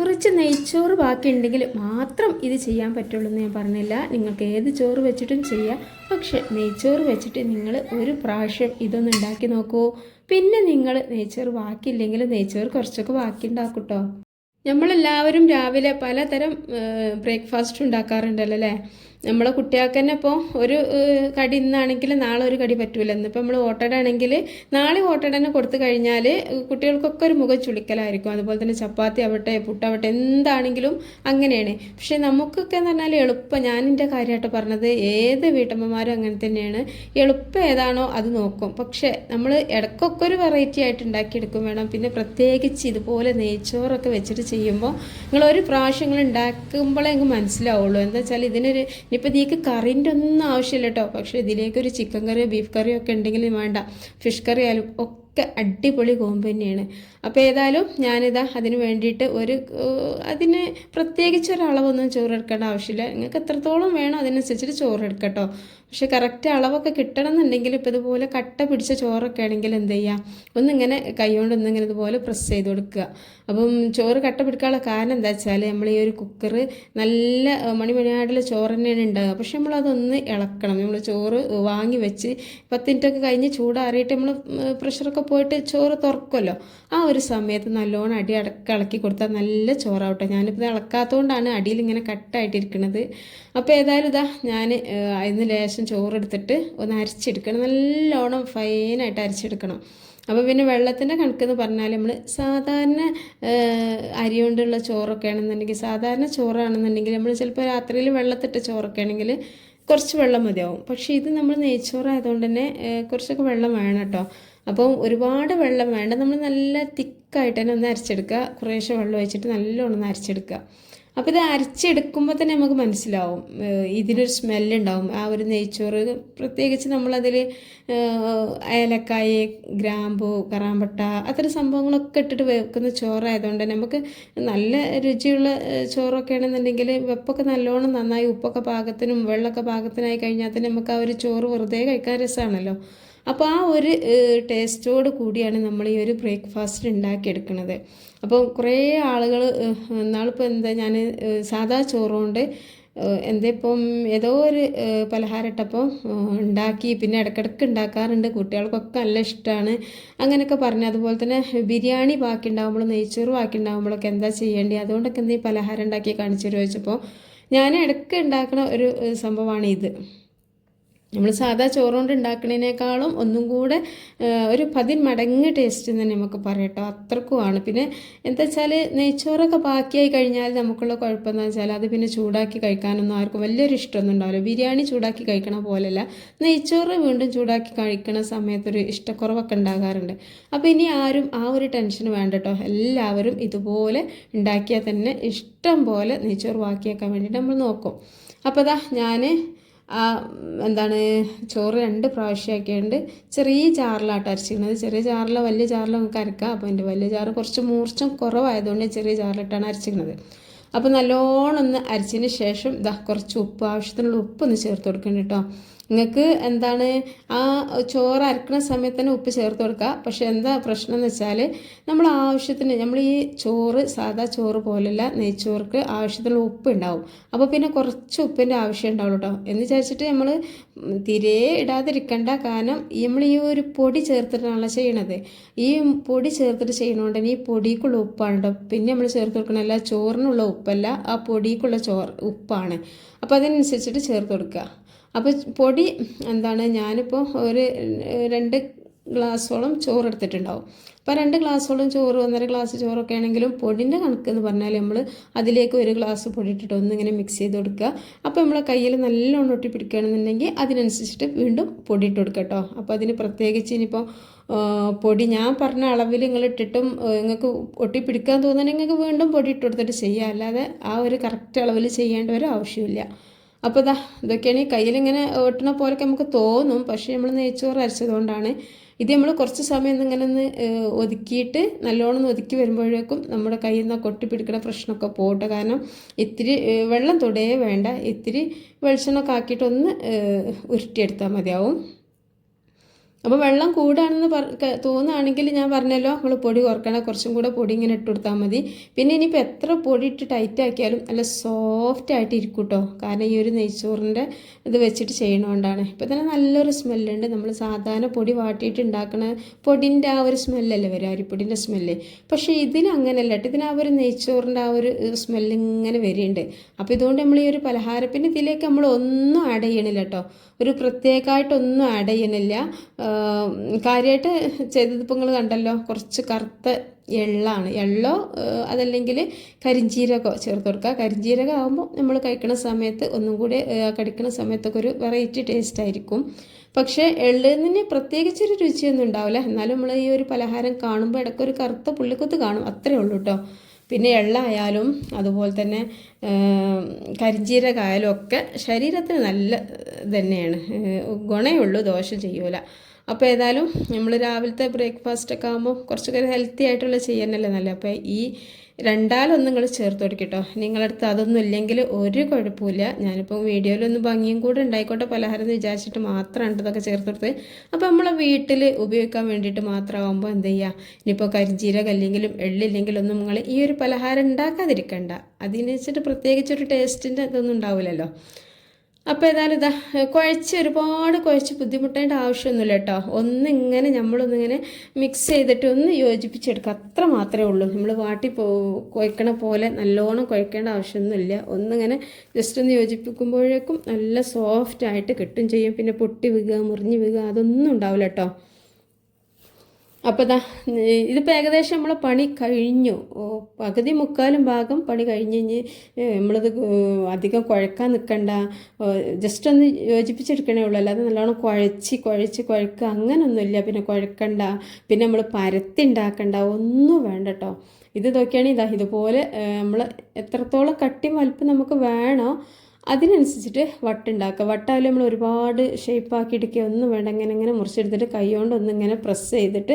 കുറച്ച് നെയ്ച്ചോറ് ബാക്കിയുണ്ടെങ്കിൽ മാത്രം ഇത് ചെയ്യാൻ പറ്റുള്ളൂ എന്ന് ഞാൻ പറഞ്ഞില്ല. നിങ്ങൾക്ക് ഏത് ചോറ് വെച്ചിട്ടും ചെയ്യാം. പക്ഷേ നെയ്ച്ചോറ് വെച്ചിട്ട് നിങ്ങൾ ഒരു പ്രാവശ്യം ഇതൊന്ന് ഉണ്ടാക്കി നോക്കൂ. പിന്നെ നിങ്ങൾ നെയ്ച്ചോറ് ബാക്കിയില്ലെങ്കിൽ നെയ്ച്ചോറ് കുറച്ചൊക്കെ ബാക്കി ഉണ്ടാക്കും കേട്ടോ നമ്മളെല്ലാവരും രാവിലെ പലതരം ബ്രേക്ക്ഫാസ്റ്റ് ഉണ്ടാക്കാറുണ്ടല്ലോ അല്ലേ? നമ്മളെ കുട്ടികൾക്ക് തന്നെ ഇപ്പോൾ ഒരു കടി ഇന്നാണെങ്കിൽ നാളെ ഒരു കടി പറ്റൂല. ഇന്നിപ്പോൾ നമ്മൾ ഓട്ടടാണെങ്കിൽ നാളെ ഓട്ടട തന്നെ കൊടുത്തു കഴിഞ്ഞാൽ കുട്ടികൾക്കൊക്കെ ഒരു മുഖം ചുളിക്കലായിരിക്കും. അതുപോലെ തന്നെ ചപ്പാത്തി ആവട്ടെ പുട്ടാവട്ടെ എന്താണെങ്കിലും അങ്ങനെയാണ്. പക്ഷേ നമുക്കൊക്കെ എന്ന് പറഞ്ഞാൽ എളുപ്പം ഞാൻ എന്റെ കാര്യമായിട്ട് പറഞ്ഞത് ഏത് വീട്ടമ്മമാരും അങ്ങനെ തന്നെയാണ്. എളുപ്പം ഏതാണോ അത് നോക്കും. പക്ഷേ നമ്മൾ ഇടക്കൊക്കെ ഒരു വെറൈറ്റി ആയിട്ട് ഉണ്ടാക്കിയെടുക്കും വേണം. പിന്നെ പ്രത്യേകിച്ച് ഇതുപോലെ നെയ്ച്ചോറൊക്കെ വെച്ചിട്ട് ചെയ്യുമ്പോൾ നിങ്ങൾ ഒരു ഉണ്ടാക്കുമ്പോഴേ നിങ്ങൾക്ക് മനസ്സിലാവുള്ളൂ. എന്താ വെച്ചാൽ ഇതിനൊരു ഇനിയിപ്പോൾ ഇതിലേക്ക് കറിന്റെ ഒന്നും ആവശ്യമില്ല കേട്ടോ പക്ഷേ ഇതിലേക്ക് ഒരു ചിക്കൻ കറിയോ ബീഫ് കറിയോ ഒക്കെ ഉണ്ടെങ്കിൽ വേണ്ട. ഫിഷ് കറി ആയാലും ഒക്കെ അടിപൊളി കോമ്പ് തന്നെയാണ്. അപ്പോൾ ഏതായാലും ഞാനിതാ അതിന് വേണ്ടിയിട്ട് ഒരു അതിന് പ്രത്യേകിച്ച് ഒരളവൊന്നും ചോറ് എടുക്കേണ്ട ആവശ്യമില്ല. നിങ്ങൾക്ക് എത്രത്തോളം വേണം അതിനനുസരിച്ചിട്ട് ചോറ് എടുക്കട്ടോ പക്ഷെ കറക്റ്റ് അളവൊക്കെ കിട്ടണം എന്നുണ്ടെങ്കിൽ ഇപ്പോൾ ഇതുപോലെ കട്ട പിടിച്ച ചോറൊക്കെ ആണെങ്കിൽ എന്ത് ചെയ്യുക ഒന്നിങ്ങനെ കൈകൊണ്ട് ഒന്നിങ്ങനെ ഇതുപോലെ പ്രസ് ചെയ്ത് കൊടുക്കുക. അപ്പം ചോറ് കട്ട പിടിക്കാനുള്ള കാരണം എന്താ വെച്ചാൽ നമ്മൾ ഈ ഒരു കുക്കർ നല്ല മണിമണിയായിട്ടുള്ള ചോറ് തന്നെയാണ് ഉണ്ടാകുക പക്ഷെ നമ്മളതൊന്ന് ഇളക്കണം. നമ്മൾ ചോറ് വാങ്ങി വെച്ച് പത്ത് മിനിറ്റൊക്കെ കഴിഞ്ഞ് ചൂടാറിയിട്ട് നമ്മൾ പ്രഷറൊക്കെ പോയിട്ട് ചോറ് തുറക്കുമല്ലോ. ആ ഒരു സമയത്ത് നല്ലോണം അടി അടക്ക ഇളക്കി കൊടുത്താൽ നല്ല ചോറാവട്ടെ. ഞാനിപ്പോൾ ഇളക്കാത്തതുകൊണ്ടാണ് അടിയിൽ ഇങ്ങനെ കട്ടായിട്ടിരിക്കുന്നത്. അപ്പോൾ ഏതായാലും ഇതാ ഞാൻ അതിന് ലേശം ചോറെടുത്തിട്ട് ഒന്ന് അരച്ചെടുക്കണം. നല്ലോണം ഫൈനായിട്ട് അരച്ചെടുക്കണം. അപ്പോൾ പിന്നെ വെള്ളത്തിന്റെ കണക്കെന്ന് പറഞ്ഞാൽ നമ്മൾ സാധാരണ അരി കൊണ്ടുള്ള ചോറൊക്കെ ആണെന്നുണ്ടെങ്കിൽ സാധാരണ ചോറാണെന്നുണ്ടെങ്കിൽ നമ്മൾ ചിലപ്പോൾ രാത്രിയിൽ വെള്ളത്തിട്ട ചോറൊക്കെ ആണെങ്കിൽ കുറച്ച് വെള്ളം മതിയാവും. പക്ഷേ ഇത് നമ്മൾ നെയ്ച്ചോറായതുകൊണ്ട് തന്നെ കുറച്ചൊക്കെ വെള്ളം വേണം കേട്ടോ അപ്പം ഒരുപാട് വെള്ളം വേണ്ട. നമ്മൾ നല്ല തിക്കായിട്ട് തന്നെ ഒന്ന് അരച്ചെടുക്കുക. കുറേശ്ശെ വെള്ളം ഒഴിച്ചിട്ട് നല്ലോണം ഒന്ന് അരച്ചെടുക്കുക. അപ്പോൾ ഇത് അരച്ചെടുക്കുമ്പോൾ തന്നെ നമുക്ക് മനസ്സിലാവും ഇതിനൊരു സ്മെല്ലുണ്ടാവും. ആ ഒരു നെയ്ച്ചോറ് പ്രത്യേകിച്ച് നമ്മളതിൽ ഏലക്കായ ഗ്രാമ്പു കറാമ്പട്ട അത്തരം സംഭവങ്ങളൊക്കെ ഇട്ടിട്ട് വെക്കുന്ന ചോറായതുകൊണ്ട് നമുക്ക് നല്ല രുചിയുള്ള ചോറൊക്കെ ആണെന്നുണ്ടെങ്കിൽ വെപ്പൊക്കെ നല്ലോണം നന്നായി ഉപ്പൊക്കെ പാകത്തിനും വെള്ളമൊക്കെ പാകത്തിനായി കഴിഞ്ഞാൽ തന്നെ നമുക്ക് ആ ഒരു ചോറ് വെറുതെ കഴിക്കാൻ രസമാണല്ലോ അപ്പോൾ ആ ഒരു ടേസ്റ്റോട് കൂടിയാണ് നമ്മൾ ഈ ഒരു ബ്രേക്ക്ഫാസ്റ്റ് ഉണ്ടാക്കിയെടുക്കുന്നത്. അപ്പോൾ കുറേ ആളുകൾ എന്നാളിപ്പോൾ എന്താ ഞാൻ സാധാ ചോറുകൊണ്ട് എന്താ ഇപ്പം ഏതോ ഒരു പലഹാരം ഉണ്ടാക്കി പിന്നെ ഇടയ്ക്കിടയ്ക്ക് ഉണ്ടാക്കാറുണ്ട്. കുട്ടികൾക്കൊക്കെ നല്ല ഇഷ്ടമാണ് അങ്ങനെയൊക്കെ പറഞ്ഞു അതുപോലെ തന്നെ ബിരിയാണി ബാക്കി ഉണ്ടാകുമ്പോൾ നെയ്ച്ചോറ് ബാക്കി ഉണ്ടാകുമ്പോഴൊക്കെ എന്താ ചെയ്യേണ്ടി? അതുകൊണ്ടൊക്കെ എന്തെങ്കിലും പലഹാരം ഉണ്ടാക്കി കാണിച്ചു ചോദിച്ചപ്പോൾ ഞാൻ ഇടയ്ക്ക് ഉണ്ടാക്കുന്ന ഒരു സംഭവമാണ് ഇത്. നമ്മൾ സാധാ ചോറുകൊണ്ട് ഉണ്ടാക്കുന്നതിനേക്കാളും ഒന്നും കൂടെ ഒരു പതിൻ മടങ്ങ് ടേസ്റ്റ് തന്നെ നമുക്ക് പറയട്ടോ അത്രക്കുമാണ്. പിന്നെ എന്താ വെച്ചാൽ നെയ്ച്ചോറൊക്കെ ബാക്കിയായി കഴിഞ്ഞാൽ നമുക്കുള്ള കുഴപ്പമെന്ന് വെച്ചാൽ അത് പിന്നെ ചൂടാക്കി കഴിക്കാനൊന്നും ആർക്കും വലിയൊരു ഇഷ്ടമൊന്നും ഉണ്ടാവില്ല. ബിരിയാണി ചൂടാക്കി കഴിക്കണ പോലെയല്ല. നെയ്ച്ചോറ് വീണ്ടും ചൂടാക്കി കഴിക്കണ സമയത്തൊരു ഇഷ്ടക്കുറവൊക്കെ ഉണ്ടാകാറുണ്ട്. അപ്പോൾ ഇനി ആരും ആ ഒരു ടെൻഷൻ വേണ്ട കേട്ടോ. എല്ലാവരും ഇതുപോലെ ഉണ്ടാക്കിയാൽ തന്നെ ഇഷ്ടം പോലെ നെയ്ച്ചോറ് ബാക്കിയാക്കാൻ വേണ്ടിയിട്ട് നമ്മൾ നോക്കും. അപ്പോൾ അതാ ഞാൻ ആ എന്താണ് ചോറ് രണ്ട് പ്രാവശ്യമാക്കിയുണ്ട് ചെറിയ ചാറിലാട്ട് അരച്ചിരിക്കുന്നത്. ചെറിയ ചാറിൽ വലിയ ചാറിൽ നമുക്ക് അരക്കാം. അപ്പോൾ എന്റെ വലിയ ചാറ് കുറച്ച് മൂർച്ചം കുറവായതുകൊണ്ട് ചെറിയ ചാറിലിട്ടാണ് അരച്ചിരിക്കുന്നത്. അപ്പോൾ നല്ലോണം ഒന്ന് അരച്ചതിന് ശേഷം ഇതാ കുറച്ച് ഉപ്പ് ആവശ്യത്തിനുള്ള ഉപ്പ് ഒന്ന് ചേർത്ത് കൊടുക്കണം കേട്ടോ. നിങ്ങൾക്ക് എന്താണ് ആ ചോറ് അരക്കുന്ന സമയത്ത് തന്നെ ഉപ്പ് ചേർത്ത് കൊടുക്കുക. പക്ഷെ എന്താ പ്രശ്നം എന്ന് വെച്ചാൽ നമ്മൾ ആവശ്യത്തിന് നമ്മൾ ഈ ചോറ് സാധാ ചോറ് പോലെയല്ല നെയ്ച്ചോർക്ക് ആവശ്യത്തിനുള്ള ഉപ്പ് ഉണ്ടാവും. അപ്പോൾ പിന്നെ കുറച്ച് ഉപ്പിന്റെ ആവശ്യം ഉണ്ടാവുള്ളൂ കേട്ടോ എന്ന് വിചാരിച്ചിട്ട് നമ്മൾ തിരെ ഇടാതിരിക്കേണ്ട. കാരണം നമ്മൾ ഈ ഒരു പൊടി ചേർത്തിട്ടാണല്ലോ ചെയ്യണത്. ഈ പൊടി ചേർത്തിട്ട് ചെയ്യണോണ്ട് ഈ പൊടിക്കുള്ള ഉപ്പാണ് കേട്ടോ പിന്നെ നമ്മൾ ചേർത്ത് കൊടുക്കണമല്ല ചോറിനുള്ള ഉപ്പല്ല ആ പൊടിക്കുള്ള ചോറ് ഉപ്പാണ്. അപ്പോൾ അതിനനുസരിച്ചിട്ട് ചേർത്ത് കൊടുക്കുക. അപ്പോൾ പൊടി എന്താണ്? ഞാനിപ്പോൾ ഒരു രണ്ട് ഗ്ലാസ്സോളം ചോറ് എടുത്തിട്ടുണ്ടാവും. അപ്പോൾ രണ്ട് ഗ്ലാസ്സോളം ചോറ് ഒന്നര ഗ്ലാസ് ചോറൊക്കെ ആണെങ്കിലും പൊടിന്റെ കണക്ക് എന്ന് പറഞ്ഞാൽ നമ്മൾ അതിലേക്ക് ഒരു ഗ്ലാസ് പൊടി ഇട്ടിട്ട് ഒന്നിങ്ങനെ മിക്സ് ചെയ്ത് കൊടുക്കുക. അപ്പോൾ നമ്മളെ കയ്യിൽ നല്ലോണം ഒട്ടി പിടിക്കുകയാണെന്നുണ്ടെങ്കിൽ അതിനനുസരിച്ചിട്ട് വീണ്ടും പൊടി ഇട്ട് കൊടുക്കുക കേട്ടോ. അപ്പോൾ അതിന് പ്രത്യേകിച്ച് ഇനിയിപ്പോൾ പൊടി ഞാൻ പറഞ്ഞ അളവിൽ നിങ്ങൾ ഇട്ടിട്ടും നിങ്ങൾക്ക് ഒട്ടി പിടിക്കാൻ തോന്നുന്നുണ്ടെങ്കിൽ നിങ്ങൾക്ക് വീണ്ടും പൊടി ഇട്ട് കൊടുത്തിട്ട് ചെയ്യുക അല്ലാതെ ആ ഒരു കറക്റ്റ് അളവിൽ ചെയ്യേണ്ട ഒരു ആവശ്യമില്ല അപ്പോൾ ഇതാ ഇതൊക്കെയാണ് ഈ കയ്യിലിങ്ങനെ ഓട്ടണ പോലൊക്കെ നമുക്ക് തോന്നും. പക്ഷേ നമ്മൾ നെയ്ച്ചോറ് അരച്ചതുകൊണ്ടാണ്. ഇത് നമ്മൾ കുറച്ച് സമയം ഇങ്ങനെ ഒന്ന് ഒതുക്കിയിട്ട് നല്ലോണം ഒതുക്കി വരുമ്പോഴേക്കും നമ്മുടെ കയ്യിൽ നിന്ന് കൊട്ടി പിടിക്കുന്ന പ്രശ്നമൊക്കെ പോകട്ടെ കാരണം ഇത്തിരി വെള്ളം തൊടേ വേണ്ട. ഇത്തിരി വെളിച്ചെണ്ണൊക്കെ ആക്കിയിട്ട് ഒന്ന് ഉരുട്ടിയെടുത്താൽ മതിയാവും. അപ്പോൾ വെള്ളം കൂടാണെന്ന് പറ തോന്നുകയാണെങ്കിൽ ഞാൻ പറഞ്ഞല്ലോ നമ്മൾ പൊടി കുറക്കണം കുറച്ചും കൂടെ പൊടി ഇങ്ങനെ ഇട്ട് കൊടുത്താൽ മതി. പിന്നെ ഇനിയിപ്പോൾ എത്ര പൊടി ഇട്ട് ടൈറ്റ് ആക്കിയാലും നല്ല സോഫ്റ്റ് ആയിട്ട് ഇരിക്കും കേട്ടോ കാരണം ഈ ഒരു നെയ്ച്ചോറിന്റെ ഇത് വെച്ചിട്ട് ചെയ്യണോണ്ടാണ്. ഇപ്പോൾ തന്നെ നല്ലൊരു സ്മെല്ലുണ്ട് നമ്മൾ സാധാരണ പൊടി വാട്ടിയിട്ട് ഉണ്ടാക്കണ പൊടിന്റെ ആ ഒരു സ്മെല്ലല്ലേ വരും? അരിപ്പൊടിന്റെ സ്മെല്ല് പക്ഷേ ഇതിന് അങ്ങനെയല്ല കേട്ടോ ഇതിന് ആ ഒരു നെയ്ച്ചോറിന്റെ ആ ഒരു സ്മെല്ല് ഇങ്ങനെ വരുന്നുണ്ട് അപ്പോൾ ഇതുകൊണ്ട് നമ്മൾ ഈ ഒരു പലഹാരപ്പിന് ഇതിലേക്ക് നമ്മൾ ഒന്നും ആഡ് ചെയ്യണില്ല കേട്ടോ ഒരു പ്രത്യേകമായിട്ടൊന്നും ആഡ് ചെയ്യുന്നില്ല. കാര്യമായിട്ട് ചെയ്തതിപ്പോൾ നിങ്ങൾ കണ്ടല്ലോ. കുറച്ച് കറുത്ത എള്ളാണ്. എള്ളോ അതല്ലെങ്കിൽ കരിഞ്ചീരകോ ചേർത്ത് കൊടുക്കുക. കരിഞ്ജീരകം ആകുമ്പോൾ നമ്മൾ കഴിക്കുന്ന സമയത്ത് ഒന്നും കൂടി കടിക്കുന്ന സമയത്തൊക്കെ ഒരു വെറൈറ്റി ടേസ്റ്റ് ആയിരിക്കും. പക്ഷേ എള്ളിന് പ്രത്യേകിച്ചൊരു രുചിയൊന്നും ഉണ്ടാവില്ല. എന്നാലും നമ്മൾ ഈ ഒരു പലഹാരം കാണുമ്പോൾ ഇടയ്ക്കൊരു കറുത്ത പുള്ളിക്കുത്ത് കാണും. അത്രേ ഉള്ളൂ കേട്ടോ പിന്നെ എള്ളായാലും അതുപോലെ തന്നെ കരിഞ്ജീരകമായാലും ഒക്കെ ശരീരത്തിന് നല്ല തന്നെയാണ് ഗുണമേ ഉള്ളൂ ദോഷം ചെയ്യൂല. അപ്പോൾ ഏതായാലും നമ്മൾ രാവിലത്തെ ബ്രേക്ക്ഫാസ്റ്റ് ഒക്കെ ആകുമ്പോൾ കുറച്ചൊക്കെ ഹെൽത്തി ആയിട്ടുള്ള ചെയ്യാനല്ലേ നല്ലത്. അപ്പോൾ ഈ രണ്ടാലൊന്നും നിങ്ങൾ ചേർത്ത് കൊടുക്കട്ടോ നിങ്ങളടുത്ത് അതൊന്നും ഇല്ലെങ്കിൽ ഒരു കുഴപ്പമില്ല ഞാനിപ്പോൾ വീഡിയോയിലൊന്ന് ഭംഗിയും കൂടെ ഉണ്ടായിക്കോട്ടെ പലഹാരം എന്ന് വിചാരിച്ചിട്ട് മാത്രമാണ് ഇതൊക്കെ ചേർത്ത് കൊടുത്തത്. അപ്പോൾ നമ്മളെ വീട്ടിൽ ഉപയോഗിക്കാൻ വേണ്ടിയിട്ട് മാത്രമാകുമ്പോൾ എന്ത് ചെയ്യുക ഇനിയിപ്പോൾ കരിജീരകം അല്ലെങ്കിലും എള്ളില്ലെങ്കിലും ഒന്നും നിങ്ങൾ ഈ ഒരു പലഹാരം ഉണ്ടാക്കാതിരിക്കണ്ട. അതിന് വെച്ചിട്ട് പ്രത്യേകിച്ചൊരു ടേസ്റ്റിന്റെ ഇതൊന്നും ഉണ്ടാവില്ലല്ലോ അപ്പോൾ ഏതായാലും ഇതാ കുഴച്ച് ഒരുപാട് കുഴച്ച് ബുദ്ധിമുട്ടേണ്ട ആവശ്യമൊന്നുമില്ല കേട്ടോ. ഒന്നിങ്ങനെ നമ്മളൊന്നിങ്ങനെ മിക്സ് ചെയ്തിട്ട് ഒന്ന് യോജിപ്പിച്ചെടുക്കുക. അത്ര മാത്രമേ ഉള്ളൂ. നമ്മൾ വാട്ടി പോ കുഴക്കണ പോലെ നല്ലോണം കുഴക്കേണ്ട ആവശ്യമൊന്നുമില്ല. ഒന്നിങ്ങനെ ജസ്റ്റ് ഒന്ന് യോജിപ്പിക്കുമ്പോഴേക്കും നല്ല സോഫ്റ്റ് ആയിട്ട് കിട്ടും ചെയ്യും. പിന്നെ പൊട്ടി വീഴുക മുറിഞ്ഞ് വീഴുക അതൊന്നും ഉണ്ടാവില്ല കേട്ടോ. അപ്പോൾ ഇതാ ഇതിപ്പോൾ ഏകദേശം നമ്മളെ പണി കഴിഞ്ഞു. പകുതി മുക്കാലും ഭാഗം പണി കഴിഞ്ഞ് കഴിഞ്ഞ് നമ്മളിത് അധികം കുഴക്കാൻ നിൽക്കണ്ട ജസ്റ്റ് ഒന്ന് യോജിപ്പിച്ചെടുക്കണേ ഉള്ളൂ. അല്ലാതെ നല്ലോണം കുഴച്ച് കുഴച്ച് കുഴക്കുക അങ്ങനൊന്നുമില്ല. പിന്നെ കുഴക്കണ്ട. പിന്നെ നമ്മൾ പരത്തി ഉണ്ടാക്കണ്ട. ഒന്നും വേണ്ട കേട്ടോ ഇത് നോക്കിയാണെങ്കിൽ ഇതാ ഇതുപോലെ നമ്മൾ എത്രത്തോളം കട്ടി വലിപ്പം നമുക്ക് വേണോ അതിനനുസരിച്ചിട്ട് വട്ടുണ്ടാക്കുക. വട്ടായാലും നമ്മൾ ഒരുപാട് ഷേപ്പാക്കി എടുക്കുക ഒന്നും വേണ്ട ഇങ്ങനെ ഇങ്ങനെ മുറിച്ചെടുത്തിട്ട് കൈ കൊണ്ട് ഒന്നിങ്ങനെ പ്രസ് ചെയ്തിട്ട്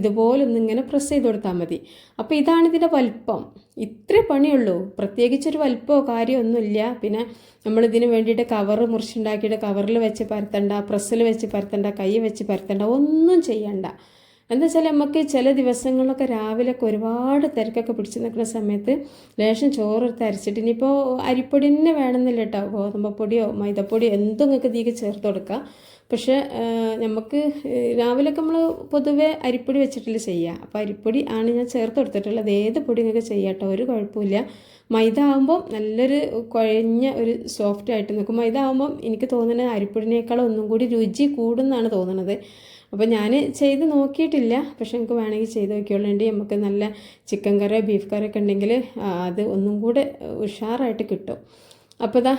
ഇതുപോലെ ഒന്നിങ്ങനെ പ്രസ് ചെയ്ത് കൊടുത്താൽ മതി. അപ്പോൾ ഇതാണ് ഇതിന്റെ വലിപ്പം. ഇത്ര പണിയുള്ളൂ. പ്രത്യേകിച്ചൊരു വലിപ്പമോ കാര്യമൊന്നുമില്ല പിന്നെ നമ്മളിതിന് വേണ്ടിയിട്ട് കവർ മുറിച്ചുണ്ടാക്കിയിട്ട് കവറിൽ വെച്ച് പരത്തണ്ട പ്രസ്സിൽ വെച്ച് പരത്തണ്ട കൈ വെച്ച് പരത്തണ്ട ഒന്നും ചെയ്യണ്ട. എന്താ വെച്ചാൽ നമുക്ക് ചില ദിവസങ്ങളിലൊക്കെ രാവിലെയൊക്കെ ഒരുപാട് തിരക്കൊക്കെ പിടിച്ച് നിൽക്കുന്ന സമയത്ത് ലേശം ചോറ് എടുത്ത് അരച്ചിട്ട് ഇനിയിപ്പോൾ അരിപ്പൊടി തന്നെ വേണമെന്നില്ല കേട്ടോ ഗോതമ്പ് പൊടിയോ മൈദപ്പൊടിയോ എന്തും നിങ്ങൾക്ക് ഇതിലേക്ക് ചേർത്ത് കൊടുക്കുക പക്ഷേ നമുക്ക് രാവിലെയൊക്കെ നമ്മൾ പൊതുവെ അരിപ്പൊടി വെച്ചിട്ടില്ല ചെയ്യുക അപ്പോൾ അരിപ്പൊടി ആണ് ഞാൻ ചേർത്ത് കൊടുത്തിട്ടുള്ളത്. ഏത് പൊടി നിങ്ങൾക്ക് ചെയ്യാട്ടോ ഒരു കുഴപ്പമില്ല. മൈദ ആകുമ്പോൾ നല്ലൊരു കുഴഞ്ഞ ഒരു സോഫ്റ്റ് ആയിട്ട് നിൽക്കും മൈദ ആകുമ്പം എനിക്ക് തോന്നുന്നത് അരിപ്പൊടിനേക്കാളും ഒന്നും കൂടി രുചി കൂടുന്നാണ് തോന്നുന്നത്. അപ്പോൾ ഞാൻ ചെയ്ത് നോക്കിയിട്ടില്ല. പക്ഷെ നമുക്ക് വേണമെങ്കിൽ ചെയ്ത് നോക്കിയോളേണ്ടി നമുക്ക് നല്ല ചിക്കൻ കറിയോ ബീഫ് കറി ഒക്കെ ഉണ്ടെങ്കിൽ അത് ഒന്നും കൂടെ ഉഷാറായിട്ട് കിട്ടും. അപ്പോൾ ഇതാ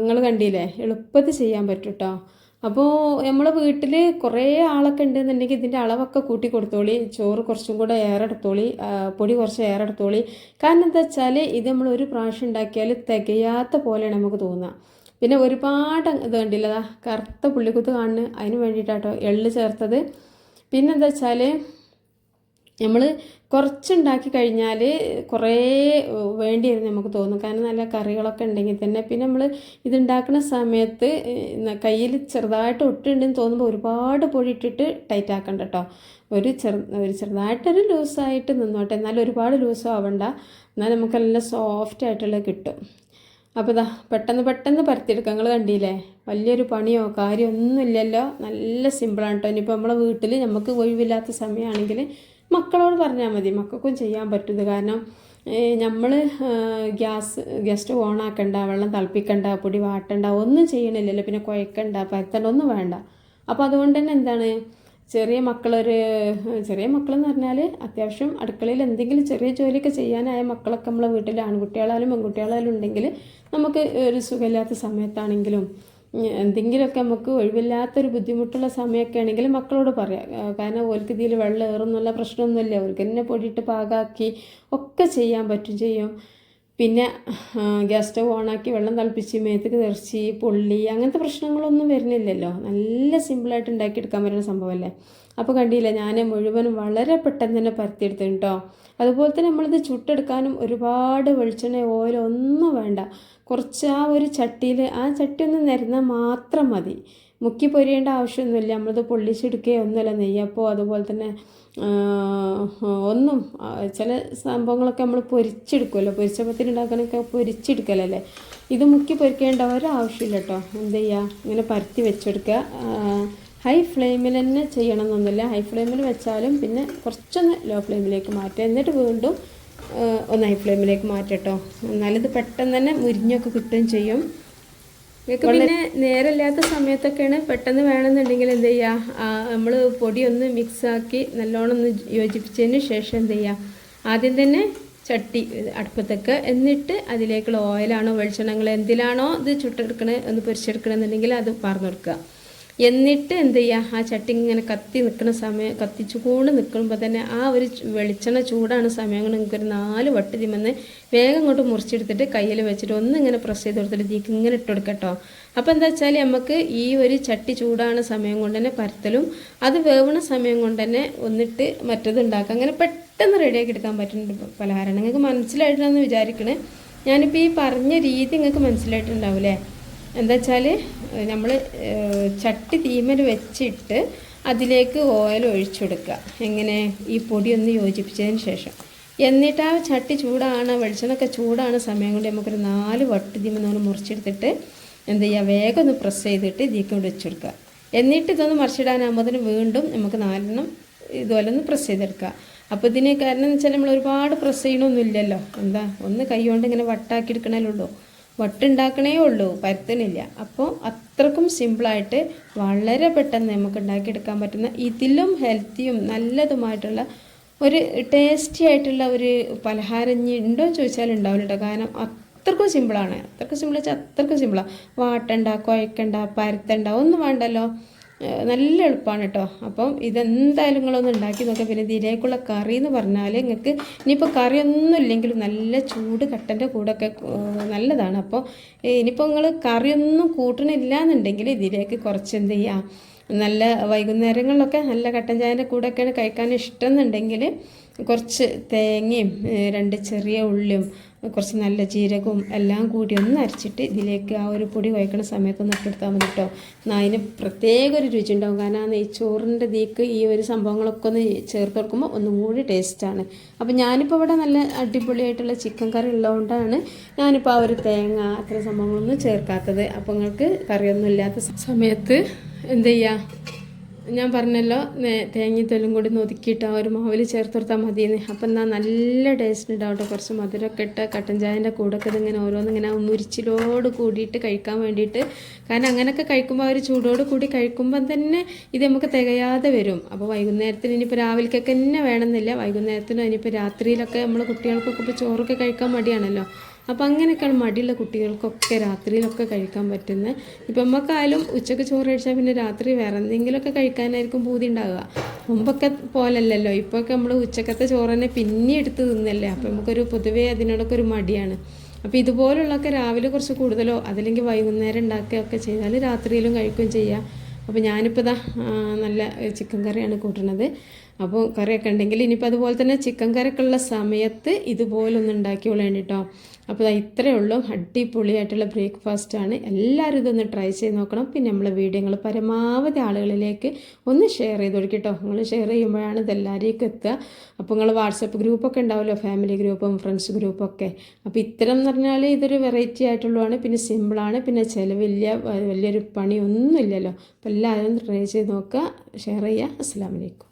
നിങ്ങൾ കണ്ടില്ലേ? എളുപ്പത്തിൽ ചെയ്യാൻ പറ്റും കേട്ടോ അപ്പോൾ നമ്മളെ വീട്ടിൽ കുറേ ആളൊക്കെ ഉണ്ടെന്നുണ്ടെങ്കിൽ ഇതിന്റെ അളവൊക്കെ കൂട്ടി കൊടുത്തോളി. ചോറ് കുറച്ചും കൂടെ ഏറെ എടുത്തോളി. പൊടി കുറച്ച് ഏറെ എടുത്തോളി. കാരണം എന്താ വെച്ചാൽ ഇത് നമ്മൾ ഒരു പ്രാവശ്യം ഉണ്ടാക്കിയാൽ തികയാത്ത പോലെയാണ് നമുക്ക് തോന്നുക പിന്നെ ഒരുപാട് ഇത് കണ്ടില്ല? ദാ കറുത്ത പുള്ളിക്കുത്ത് കാണുന്നു അതിന് വേണ്ടിയിട്ടാട്ടോ എള്ള് ചേർത്തത്. പിന്നെന്താ വെച്ചാൽ നമ്മൾ കുറച്ചുണ്ടാക്കി കഴിഞ്ഞാൽ കുറേ വേണ്ടി വരും നമുക്ക് തോന്നും. കാരണം നല്ല കറികളൊക്കെ ഉണ്ടെങ്കിൽ തന്നെ. പിന്നെ നമ്മൾ ഇതുണ്ടാക്കുന്ന സമയത്ത് കയ്യിൽ ചെറുതായിട്ട് ഒട്ടുണ്ടെന്ന് തോന്നുമ്പോൾ ഒരുപാട് പൊടി ഇട്ടിട്ട് ടൈറ്റ് ആക്കണ്ട കേട്ടോ ഒരു ചെറു ഒരു ചെറുതായിട്ടൊരു ലൂസായിട്ട് നിന്നോട്ടെ. എന്നാലും ഒരുപാട് ലൂസും ആവണ്ട. എന്നാൽ നമുക്ക് നല്ല സോഫ്റ്റ് ആയിട്ടുള്ള കിട്ടും. അപ്പോൾ ഇതാ പെട്ടെന്ന് പെട്ടെന്ന് പരത്തിയെടുക്കാം. നിങ്ങൾ കണ്ടില്ലേ? വലിയൊരു പണിയോ കാര്യമോ ഒന്നുമില്ലല്ലോ. നല്ല സിമ്പിളാണ് കേട്ടോ ഇനിയിപ്പോൾ നമ്മളെ വീട്ടിൽ നമുക്ക് ഒഴിവില്ലാത്ത സമയമാണെങ്കിൽ മക്കളോട് പറഞ്ഞാൽ മതി. മക്കൾക്കും ചെയ്യാൻ പറ്റുന്നത്. കാരണം നമ്മൾ ഗ്യാസ് ഗസ്റ്റ് ആക്കണ്ട വെള്ളം തിളപ്പിക്കണ്ട പൊടി വാട്ടണ്ട ഒന്നും ചെയ്യണില്ലല്ലോ. പിന്നെ കുഴക്കണ്ട പരത്തണ്ട ഒന്നും വേണ്ട. അപ്പോൾ അതുകൊണ്ട് തന്നെ എന്താണ്? ചെറിയ മക്കളൊരു ചെറിയ മക്കളെന്ന് പറഞ്ഞാൽ അത്യാവശ്യം അടുക്കളയിൽ എന്തെങ്കിലും ചെറിയ ജോലിയൊക്കെ ചെയ്യാനായ മക്കളൊക്കെ നമ്മളെ വീട്ടിൽ ആൺകുട്ടികളായാലും പെൺകുട്ടികളായാലും ഉണ്ടെങ്കിൽ നമുക്ക് ഒരു സുഖമില്ലാത്ത സമയത്താണെങ്കിലും എന്തെങ്കിലുമൊക്കെ നമുക്ക് ഒഴിവില്ലാത്തൊരു ബുദ്ധിമുട്ടുള്ള സമയമൊക്കെ ആണെങ്കിൽ മക്കളോട് പറയാം. കാരണം ഓൽക്ക് ഇതിൽ വെള്ളം ഏറുന്നുള്ള പ്രശ്നമൊന്നുമില്ല. ഓൽക്ക് തന്നെ പൊടിയിട്ട് പാകാക്കി ഒക്കെ ചെയ്യാൻ പറ്റും ചെയ്യും. പിന്നെ ഗ്യാസ് സ്റ്റവ് ഓണാക്കി വെള്ളം തിളപ്പിച്ച് മേത്തേക്ക് തെറിച്ച് പൊള്ളി അങ്ങനത്തെ പ്രശ്നങ്ങളൊന്നും വരുന്നില്ലല്ലോ. നല്ല സിമ്പിളായിട്ട് ഉണ്ടാക്കിയെടുക്കാൻ പറ്റുന്ന സംഭവമല്ലേ? അപ്പോൾ കണ്ടില്ല ഞാൻ മുഴുവനും വളരെ പെട്ടെന്ന് തന്നെ പരത്തിയെടുത്തിന് കേട്ടോ അതുപോലെ തന്നെ നമ്മളിത് ചുട്ടെടുക്കാനും ഒരുപാട് വെളിച്ചെണ്ണ ഓയിൽ ഒന്നും വേണ്ട. കുറച്ച് ആ ഒരു ചട്ടിയിൽ ആ ചട്ടി ഒന്ന് നിരന്നാൽ മാത്രം മതി. മുക്കി പൊരിയേണ്ട ആവശ്യമൊന്നുമില്ല. നമ്മളത് പൊള്ളിച്ചെടുക്കുകയോ ഒന്നുമില്ല. നെയ്യപ്പോൾ അതുപോലെ തന്നെ ഒന്നും ചില സംഭവങ്ങളൊക്കെ നമ്മൾ പൊരിച്ചെടുക്കുമല്ലോ. പൊരിച്ചപ്പത്തിന് ഉണ്ടാക്കാനൊക്കെ പൊരിച്ചെടുക്കലല്ലേ? ഇത് മുക്കി പൊരിക്കേണ്ട ഒരാവശ്യമില്ല കേട്ടോ. എന്ത് ചെയ്യുക ഇങ്ങനെ പരത്തി വെച്ചെടുക്കുക. ഹൈ ഫ്ലെയിമിൽ തന്നെ ചെയ്യണം എന്നൊന്നുമില്ല ഹൈ ഫ്ലെയിമിൽ വെച്ചാലും പിന്നെ കുറച്ചൊന്ന് ലോ ഫ്ലെയിമിലേക്ക് മാറ്റുക. എന്നിട്ട് വീണ്ടും ഒന്ന് ഹൈ ഫ്ലെയിമിലേക്ക് മാറ്റട്ടോ എന്നാലിത് പെട്ടെന്ന് തന്നെ മുരിഞ്ഞൊക്കെ കിട്ടുകയും ചെയ്യും. നിങ്ങൾക്ക് പിന്നെ നേരമില്ലാത്ത സമയത്തൊക്കെയാണ് പെട്ടെന്ന് വേണമെന്നുണ്ടെങ്കിൽ എന്ത് ചെയ്യുക നമ്മൾ പൊടിയൊന്ന് മിക്സാക്കി നല്ലോണം ഒന്ന് യോജിപ്പിച്ചതിന് ശേഷം എന്ത് ചെയ്യുക ആദ്യം തന്നെ ചട്ടി അടുപ്പത്തേക്ക് എന്നിട്ട് അതിലേക്കുള്ള ഓയിലാണോ വെളിച്ചെണ്ണങ്ങൾ എന്തിലാണോ ഇത് ചുട്ടെടുക്കണേ ഒന്ന് പൊരിച്ചെടുക്കണമെന്നുണ്ടെങ്കിൽ അത് പറഞ്ഞു കൊടുക്കുക എന്നിട്ട് എന്ത് ചെയ്യുക ആ ചട്ടി ഇങ്ങനെ കത്തി നിൽക്കുന്ന സമയം കത്തിച്ചു കൂടെ നിൽക്കുമ്പോൾ തന്നെ ആ ഒരു വെളിച്ചെണ്ണ ചൂടാണ് സമയം. കൊണ്ട് നിങ്ങൾക്ക് ഒരു നാല് വട്ട് തിമെന്ന് വേഗം ഇങ്ങോട്ട് മുറിച്ചെടുത്തിട്ട് കയ്യിൽ വെച്ചിട്ട് ഒന്ന് ഇങ്ങനെ പ്രസ് ചെയ്ത് കൊടുത്തിട്ട് ഇതിക്ക് ഇങ്ങനെ ഇട്ട് കൊടുക്കട്ടോ അപ്പോൾ എന്താ വെച്ചാൽ നമുക്ക് ഈ ഒരു ചട്ടി ചൂടാണ് സമയം കൊണ്ട് തന്നെ പരത്തലും. അത് വേവണ സമയം കൊണ്ട് തന്നെ ഒന്നിട്ട് മറ്റത് ഉണ്ടാക്കുക അങ്ങനെ പെട്ടെന്ന് റെഡിയാക്കി എടുക്കാൻ പറ്റുന്നുണ്ട് പലഹാരം നിങ്ങൾക്ക് മനസ്സിലായിട്ടാണെന്ന് വിചാരിക്കണേ. ഞാനിപ്പോൾ ഈ പറഞ്ഞ രീതി നിങ്ങൾക്ക് മനസ്സിലായിട്ടുണ്ടാവില്ലേ? എന്താ വെച്ചാൽ നമ്മൾ ചട്ടി തീമൽ വെച്ചിട്ട് അതിലേക്ക് ഓയിൽ ഒഴിച്ചെടുക്കുക. എങ്ങനെ? ഈ പൊടിയൊന്ന് യോജിപ്പിച്ചതിന് ശേഷം. എന്നിട്ട് ആ ചട്ടി ചൂടാണ് വെളിച്ചെണ്ണൊക്കെ ചൂടാണ് സമയം കൊണ്ട് നമുക്കൊരു നാല് വട്ട് തീമ നമ്മൾ മുറിച്ചെടുത്തിട്ട് എന്ത് ചെയ്യുക? വേഗം ഒന്ന് പ്രസ് ചെയ്തിട്ട് ഇതിലേക്ക് കൊണ്ട് വെച്ചെടുക്കുക എന്നിട്ട് ഇതൊന്ന് മറിച്ചിടാനാകുമ്പോൾ വീണ്ടും നമുക്ക് നാലെണ്ണം ഇതുപോലെ ഒന്ന് പ്രസ് ചെയ്തെടുക്കുക. അപ്പോൾ ഇതിന് കാരണം എന്ന് വെച്ചാൽ നമ്മൾ ഒരുപാട് പ്രസ് ചെയ്യണമൊന്നുമില്ലല്ലോ എന്താ? ഒന്ന് കൈ കൊണ്ട് ഇങ്ങനെ വട്ടാക്കി എടുക്കണല്ലേ ഉള്ളൂ. വട്ടുണ്ടാക്കണേ ഉള്ളൂ പരത്തണില്ല അപ്പോൾ അത്രക്കും സിമ്പിളായിട്ട് വളരെ പെട്ടെന്ന് നമുക്ക് ഉണ്ടാക്കിയെടുക്കാൻ പറ്റുന്ന ഇതിലും ഹെൽത്തിയും നല്ലതുമായിട്ടുള്ള ഒരു ടേസ്റ്റി ആയിട്ടുള്ള ഒരു പലഹാരം ഇനി ഉണ്ടോ ചോദിച്ചാൽ ഉണ്ടാവില്ല കേട്ടോ. കാരണം അത്രക്കും സിമ്പിളാണ്. അത്രക്കും സിമ്പിൾ വെച്ചാൽ അത്രക്കും സിമ്പിളാണ് വാട്ടണ്ട കുഴക്കണ്ട പരത്തണ്ട ഒന്നും വേണ്ടല്ലോ. നല്ല എളുപ്പമാണ് കേട്ടോ അപ്പം ഇതെന്തായാലും നിങ്ങളൊന്ന് ഉണ്ടാക്കി നോക്കുക പിന്നെ ഇതിലേക്കുള്ള കറി എന്ന് പറഞ്ഞാൽ നിങ്ങൾക്ക് ഇനിയിപ്പോൾ കറിയൊന്നും ഇല്ലെങ്കിലും നല്ല ചൂട് കട്ടന്റെ കൂടെയൊക്കെ ഏഹ് നല്ലതാണ്. അപ്പോൾ ഇനിയിപ്പോൾ നിങ്ങൾ കറിയൊന്നും കൂട്ടണില്ല എന്നുണ്ടെങ്കിൽ ഇതിലേക്ക് കുറച്ച് എന്ത് ചെയ്യുക നല്ല വൈകുന്നേരങ്ങളിലൊക്കെ നല്ല കട്ടൻ ചായന്റെ കൂടെയൊക്കെയാണ് കഴിക്കാൻ ഇഷ്ടം എന്നുണ്ടെങ്കിൽ കുറച്ച് തേങ്ങയും രണ്ട് ചെറിയ ഉള്ളിയും കുറച്ച് നല്ല ജീരകവും എല്ലാം കൂടി ഒന്ന് അരച്ചിട്ട് ഇതിലേക്ക് ആ ഒരു പൊടി കുഴക്കണ സമയത്ത് ഒന്ന് ഇട്ടെടുത്താൽ മതി കേട്ടോ. എന്നാൽ അതിന് പ്രത്യേക ഒരു രുചി ഉണ്ടാവും. കാരണം ആ നെയ്ച്ചോറിന്റെ തീക്ക് ഈ ഒരു സംഭവങ്ങളൊക്കെ ഒന്ന് ചേർത്ത് കൊടുക്കുമ്പോൾ ഒന്നും കൂടി ടേസ്റ്റാണ് അപ്പോൾ ഞാനിപ്പോൾ ഇവിടെ നല്ല അടിപൊളിയായിട്ടുള്ള ചിക്കൻ കറി ഉള്ളതുകൊണ്ടാണ് ഞാനിപ്പോൾ ആ ഒരു തേങ്ങ അത്ര സംഭവങ്ങളൊന്നും ചേർക്കാത്തത്. അപ്പോൾ നിങ്ങൾക്ക് കറിയൊന്നും ഇല്ലാത്ത സമയത്ത് എന്ത് ചെയ്യുക ഞാൻ പറഞ്ഞല്ലോ തേങ്ങത്തെല്ലാം കൂടി ഒതുക്കിയിട്ട് ആ ഒരു മാവിൽ ചേർത്ത് കൊടുത്താൽ മതിയെന്ന്. അപ്പം എന്നാൽ നല്ല ടേസ്റ്റ് ഉണ്ടാവും കേട്ടോ കുറച്ച് മധുരമൊക്കെ ഇട്ട് കട്ടൻ ചായന്റെ കൂടൊക്കെ ഇതിങ്ങനെ ഓരോന്നിങ്ങനെ മുരിച്ചിലോട് കൂടിയിട്ട് കഴിക്കാൻ വേണ്ടിയിട്ട്. കാരണം അങ്ങനെയൊക്കെ കഴിക്കുമ്പോൾ ഒരു ചൂടോട് കൂടി കഴിക്കുമ്പം തന്നെ ഇത് നമുക്ക് തികയാതെ വരും. അപ്പോൾ വൈകുന്നേരത്തിന് ഇനിയിപ്പോൾ രാവിലേക്കൊക്കെ തന്നെ വേണമെന്നില്ല. വൈകുന്നേരത്തിനും ഇനിയിപ്പോൾ രാത്രിയിലൊക്കെ നമ്മൾ കുട്ടികൾക്കൊക്കെ ഇപ്പോൾ ചോറൊക്കെ കഴിക്കാൻ മടിയാണല്ലോ. അപ്പോൾ അങ്ങനെയൊക്കെയാണ് മടിയുള്ള കുട്ടികൾക്കൊക്കെ രാത്രിയിലൊക്കെ കഴിക്കാൻ പറ്റുന്നത് ഇപ്പം നമുക്കായാലും ഉച്ചയ്ക്ക് ചോറ് കഴിച്ചാൽ പിന്നെ രാത്രി വേറെ എന്തെങ്കിലുമൊക്കെ കഴിക്കാനായിരിക്കും പൂതി ഉണ്ടാവുക. മുമ്പൊക്കെ പോലല്ലല്ലോ. ഇപ്പോഴൊക്കെ നമ്മൾ ഉച്ചക്കത്തെ ചോറ് തന്നെ പിന്നെ എടുത്ത് തിന്നല്ലേ. അപ്പോൾ നമുക്കൊരു പൊതുവേ അതിനോടൊക്കെ ഒരു മടിയാണ്. അപ്പോൾ ഇതുപോലുള്ളൊക്കെ രാവിലെ കുറച്ച് കൂടുതലോ അതല്ലെങ്കിൽ വൈകുന്നേരം ഉണ്ടാക്കുകയൊക്കെ ചെയ്താൽ രാത്രിയിലും കഴിക്കുകയും ചെയ്യാം. അപ്പോൾ ഞാനിപ്പോൾ ഇതാ നല്ല ചിക്കൻ കറിയാണ് കൂട്ടുന്നത്. അപ്പോൾ കറിയൊക്കെ ഉണ്ടെങ്കിൽ ഇനിയിപ്പോൾ അതുപോലെ തന്നെ ചിക്കൻ കറിയൊക്കെ ഉള്ള സമയത്ത് ഇതുപോലൊന്ന് ഉണ്ടാക്കിയോളാണ് കേട്ടോ അപ്പോൾ ഇത്രയേ ഉള്ളൂ. അടിപൊളിയായിട്ടുള്ള ബ്രേക്ക്ഫാസ്റ്റാണ് എല്ലാവരും ഇതൊന്ന് ട്രൈ ചെയ്ത് നോക്കണം. പിന്നെ നമ്മളെ വീഡിയോകൾ പരമാവധി ആളുകളിലേക്ക് ഒന്ന് ഷെയർ ചെയ്ത് കൊടുക്കും കേട്ടോ നിങ്ങൾ ഷെയർ ചെയ്യുമ്പോഴാണ് ഇതെല്ലാവരേക്കും എത്തുക. അപ്പോൾ നിങ്ങൾ വാട്സപ്പ് ഗ്രൂപ്പൊക്കെ ഉണ്ടാവുമല്ലോ. ഫാമിലി ഗ്രൂപ്പും ഫ്രണ്ട്സ് ഗ്രൂപ്പൊക്കെ. അപ്പോൾ ഇത്തരം എന്ന് പറഞ്ഞാൽ ഇതൊരു വെറൈറ്റി ആയിട്ടുള്ളതാണ്. പിന്നെ സിമ്പിളാണ് പിന്നെ ചിലവില്ല വലിയൊരു പണിയൊന്നുമില്ലല്ലോ. അപ്പോൾ എല്ലാവരും ട്രൈ ചെയ്ത് നോക്കുക. ഷെയർ ചെയ്യുക. അസ്സാം വലൈക്കും